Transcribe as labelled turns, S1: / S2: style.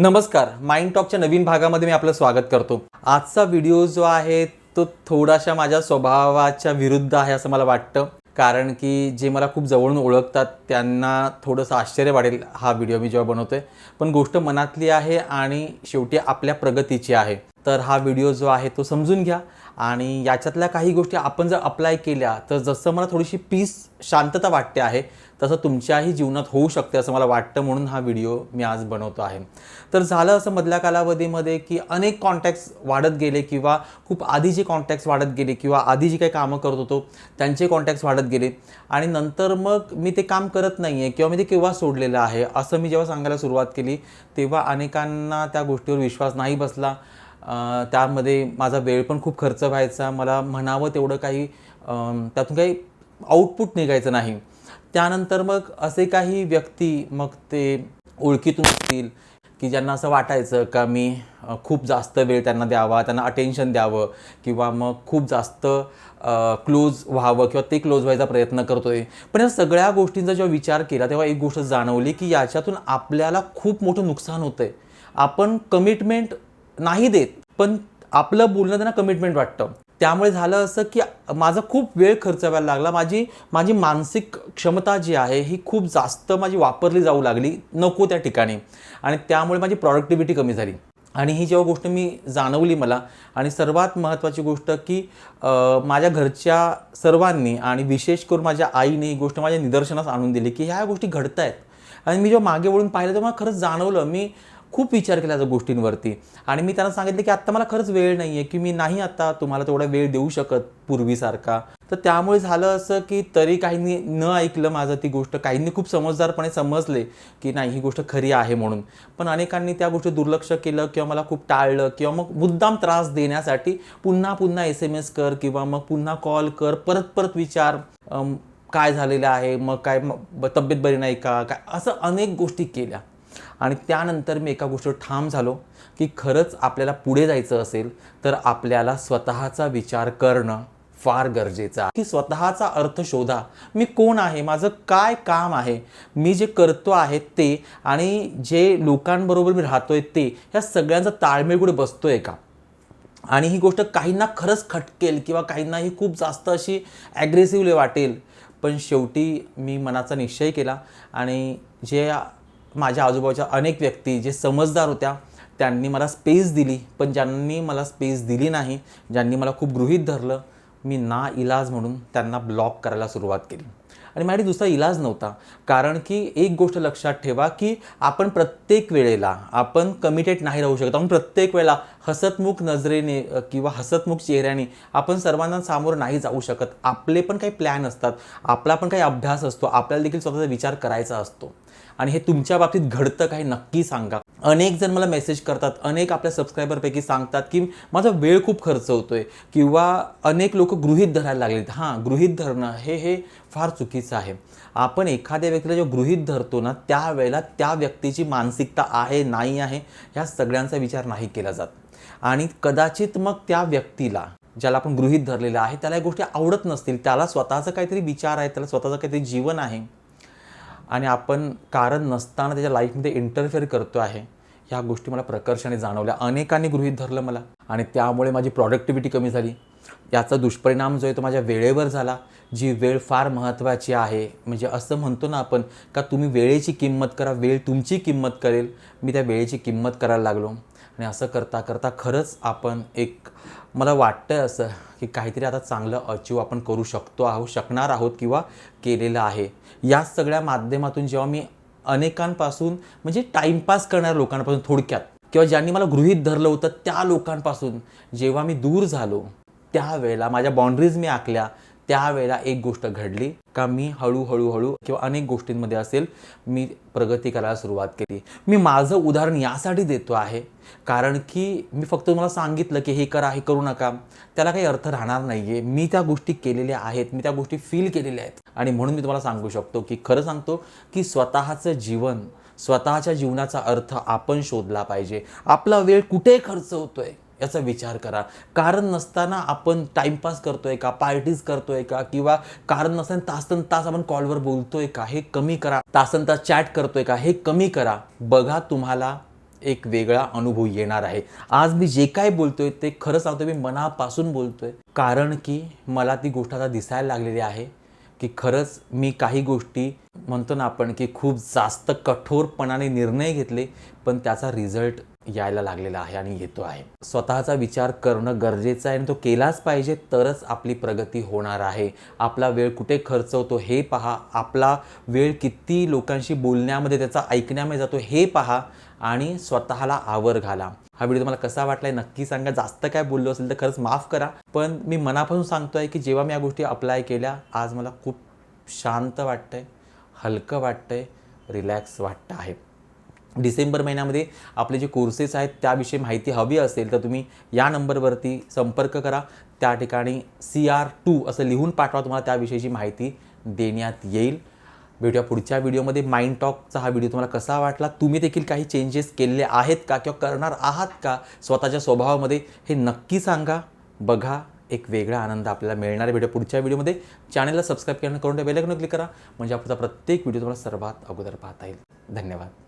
S1: नमस्कार माइंड टॉकच्या नवीन भागामध्ये मी आपलं स्वागत करतो. आजचा व्हिडिओ जो आहे तो थोडाशा माझ्या स्वभावाच्या विरुद्ध आहे असं मला वाटतं. कारण की जे मला खूप जवळून ओळखतात त्यांना थोडंसं आश्चर्य वाटेल हा व्हिडिओ मी जेव्हा बनवतोय. पण गोष्ट मनातली आहे आणि शेवटी आपल्या प्रगतीची आहे. तर हा व्हिडिओ जो आहे तो समजून घ्या. आणि याच्यातल्या काही गोष्टी आपण जर अप्लाय केल्या तर जसं मला थोडीशी पीस शांतता वाटते आहे तसं तुमच्याही जीवनात होऊ शकते असं मला वाटतं म्हणून हा व्हिडिओ मी आज बनवतो आहे. तर झालं असं मधल्या कालावधीमध्ये की अनेक कॉन्टॅक्ट्स वाढत गेले किंवा खूप आधी जे कॉन्टॅक्ट्स वाढत गेले किंवा आधी जी काही कामं करत होतो त्यांचे कॉन्टॅक्ट्स वाढत गेले. आणि नंतर मग मी ते काम करत नाही आहे किंवा मी ते केव्हा सोडलेलं आहे असं मी जेव्हा सांगायला सुरुवात केली तेव्हा अनेकांना त्या गोष्टीवर विश्वास नाही बसला. त्यामध्ये माझा वेळ पण खूप खर्च व्हायचा. मला म्हणावं तेवढं काही त्यातून काही आउटपुट निघायचं नाही. त्यानंतर मग असे काही व्यक्ती मग ते ओळखीतून असतील की ज्यांना असं वाटायचं का मी खूप जास्त वेळ त्यांना द्यावा त्यांना अटेन्शन द्यावं किंवा मग खूप जास्त क्लोज व्हावं किंवा ते क्लोज व्हायचा प्रयत्न करतोय. पण या सगळ्या गोष्टींचा जेव्हा विचार केला तेव्हा एक गोष्ट जाणवली की याच्यातून आपल्याला खूप मोठं नुकसान होतं आहे आपण कमिटमेंट नाही देत पण आपलं बोलणं त्यांना कमिटमेंट वाटतं. त्यामुळे झालं असं की माझा खूप वेळ खर्च व्हायला लागला. माझी माझी मानसिक क्षमता जी आहे ही खूप जास्त माझी वापरली जाऊ लागली नको त्या ठिकाणी. आणि त्यामुळे माझी प्रॉडक्टिव्हिटी कमी झाली. आणि ही जेव्हा गोष्ट मी जाणवली मला आणि सर्वात महत्त्वाची गोष्ट की माझ्या घरच्या सर्वांनी आणि विशेष करून माझ्या आईने ही गोष्ट माझ्या निदर्शनास आणून दिली की ह्या गोष्टी घडत आहेत आणि मी जेव्हा मागे वळून पाहिलं तेव्हा मला खरंच जाणवलं. मी खूप विचार केला त्या गोष्टींवरती. आणि मी त्यांना सांगितलं की आत्ता मला खरंच वेळ नाही आहे की मी नाही आता तुम्हाला तेवढा वेळ देऊ शकत पूर्वीसारखा. तर त्यामुळे झालं असं की तरी काहींनी न ऐकलं माझं ती गोष्ट. काहींनी खूप समजदारपणे समजले की नाही ही गोष्ट खरी आहे म्हणून. पण अनेकांनी त्या गोष्टी दुर्लक्ष केलं किंवा मला खूप टाळलं किंवा मग मुद्दाम त्रास देण्यासाठी पुन्हा पुन्हा एस एम एस कर किंवा मग पुन्हा कॉल कर परत परत विचार काय झालेलं आहे मग काय तब्येत बरी नाही का काय असं अनेक गोष्टी केल्या. आणि त्यानंतर मी एका गोष्टीवर ठाम झालो की खरंच आपल्याला पुढे जायचं असेल तर आपल्याला स्वतःचा विचार करणं फार गरजेचं आहे. की स्वतःचा अर्थ शोधा. मी कोण आहे? माझं काय काम आहे? मी जे करतो आहे ते आणि जे लोकांबरोबर मी राहतोय ते ह्या सगळ्यांचा ताळमेळ कुठे बसतोय का? आणि ही गोष्ट काहींना खरंच खटकेल किंवा काहींना ही खूप जास्त अशी ॲग्रेसिव्हली वाटेल. पण शेवटी मी मनाचा निश्चय केला आणि जे माझ्या आजूबाजूच्या अनेक व्यक्ती जे समजदार होत्या त्यांनी मला स्पेस दिली. पण ज्यांनी मला स्पेस दिली नाही ज्यांनी मला खूप गृहीत धरलं मी ना इलाज म्हणून त्यांना ब्लॉक करायला सुरुवात केली. आणि माझ्याकडे दुसरा इलाज नव्हता. कारण की एक गोष्ट लक्षात ठेवा की आपण प्रत्येक वेळेला आपण कमिटेड नाही राहू शकत. आपण प्रत्येक वेळेला हसतमुख नजरेने किंवा हसतमुख चेहऱ्याने आपण सर्वांना सामोर नाही जाऊ शकत. आपले पण काही प्लॅन असतात. आपला पण काही अभ्यास असतो. आपल्याला देखील स्वतःचा विचार करायचा असतो. आणि हे तुमच्या बाबतीत घडतं काही नक्की सांगा. अनेक जण मला मेसेज करतात अनेक आपल्या सबस्क्रायबरपैकी सांगतात की माझा वेळ खूप खर्च होतो आहे किंवा अनेक लोक गृहित धरायला लागलेत. हां गृहित धरणं हे हे फार चुकीचं आहे. आपण एखाद्या व्यक्तीला जेव्हा गृहित धरतो ना त्यावेळेला त्या व्यक्तीची मानसिकता आहे नाही आहे ह्या सगळ्यांचा विचार नाही केला जात. आणि कदाचित मग त्या व्यक्तीला ज्याला आपण गृहित धरलेलं आहे त्याला या गोष्टी आवडत नसतील त्याला स्वतःचा काहीतरी विचार आहे त्याला स्वतःचं काहीतरी जीवन आहे आणि आपण कारण नसताना त्याच्या लाईफमध्ये इंटरफेअर करतो आहे ह्या गोष्टी मला प्रकर्षाने जाणवल्या. अनेकांनी गृहीत धरलं मला आणि त्यामुळे माझी प्रॉडक्टिव्हिटी कमी झाली. याचा दुष्परिणाम जो आहे तो माझ्या वेळेवर झाला. जी वेळ फार महत्त्वाची आहे म्हणजे असं म्हणतो ना आपण का तुम्ही वेळेची किंमत करा वेळ तुमची किंमत करेल. मी त्या वेळेची किंमत करायला लागलो. आणि असं करता करता खरंच आपण एक मला वाटतं असं की काहीतरी आता चांगलं अचीव आपण करू शकतो आहोत शकणार आहोत किंवा केलेलं आहे. या सगळ्या माध्यमातून जेव्हा मी अनेकांपासून म्हणजे टाईमपास करणाऱ्या लोकांपासून थोडक्यात किंवा ज्यांनी मला गृहीत धरलं होतं त्या लोकांपासून जेव्हा मी दूर झालो त्यावेळेला माझ्या बाउंड्रीज मी आखल्या त्यावेळेला एक गोष्ट घडली का मी हळूहळू हळू किंवा अनेक गोष्टींमध्ये असेल मी प्रगती करायला सुरुवात केली. मी माझं उदाहरण यासाठी देतो आहे कारण की मी फक्त तुम्हाला सांगितलं की हे करा हे करू नका. त्याला काही अर्थ राहणार नाही आहे मी त्या गोष्टी केलेल्या आहेत मी त्या गोष्टी फील केलेल्या आहेत. आणि म्हणून मी तुम्हाला सांगू शकतो की खरं सांगतो की स्वतःचं जीवन स्वतःच्या जीवनाचा अर्थ आपण शोधला पाहिजे. आपला वेळ कुठे खर्च होतोय? याचा विचार करा. कारण नसताना आपण टाइमपास करतोय का? पार्टीज करतोय का? किंवा कारण नसताना तासन तास आपण कॉलवर बोलतोय का? हे कमी करा. तासन तास चॅट करतोय का? हे कमी करा. बघा तुम्हाला एक वेगळा अनुभव येणार आहे. आज मी जे काय बोलतोय ते खरं सांगतो मी मनापासून बोलतोय. कारण की मला ती गोष्ट आता दिसायला लागलेली आहे की खरंच मी काही गोष्टी म्हणतो ना आपण की खूप जास्त कठोरपणाने निर्णय घेतले पण त्याचा रिझल्ट यायला लागलेला आहे आणि येतो आहे. स्वतःचा विचार करणं गरजेचं आहे आणि तो केलाच पाहिजे तरच आपली प्रगती होणार आहे. आपला वेळ कुठे खर्च होतो हे पहा. आपला वेळ किती लोकांशी बोलण्यामध्ये त्याचा ऐकण्यामध्ये जातो हे पहा आणि स्वतःला आवर घाला. हा व्हिडिओ तुम्हाला कसा वाटलाय नक्की सांगा. जास्त काय बोललो असेल तर खरंच माफ करा. पण मी मनापासून सांगतो आहे की जेव्हा मी या गोष्टी अप्लाय केल्या आज मला खूप शांत वाटतंय. हलकं वाटतं आहे रिलॅक्स वाटतं आहे. डिसेंबर महिन्यामध्ये आपले जे कोर्सेस आहेत त्याविषयी माहिती हवी असेल तर तुम्ही या नंबरवरती संपर्क करा. त्या ठिकाणी सी आर टू असं लिहून पाठवा तुम्हाला त्याविषयीची माहिती देण्यात येईल. भेटूया पुढच्या व्हिडिओमध्ये. माइंड टॉकचा हा व्हिडिओ तुम्हाला कसा वाटला तुम्ही देखील काही चेंजेस केलेले आहेत का किंवा करणार आहात का स्वतःच्या स्वभावामध्ये हे नक्की सांगा. बघा. एक वेगळा आनंद आपल्याला मिळणार व्हिडिओ पुढच्या व्हिडिओमध्ये चॅनलला सबस्क्राईब करणं करून बेल क्लिक करा. म्हणजे आपला प्रत्येक व्हिडिओ तुम्हाला सर्वात अगोदर पाहता येईल. धन्यवाद.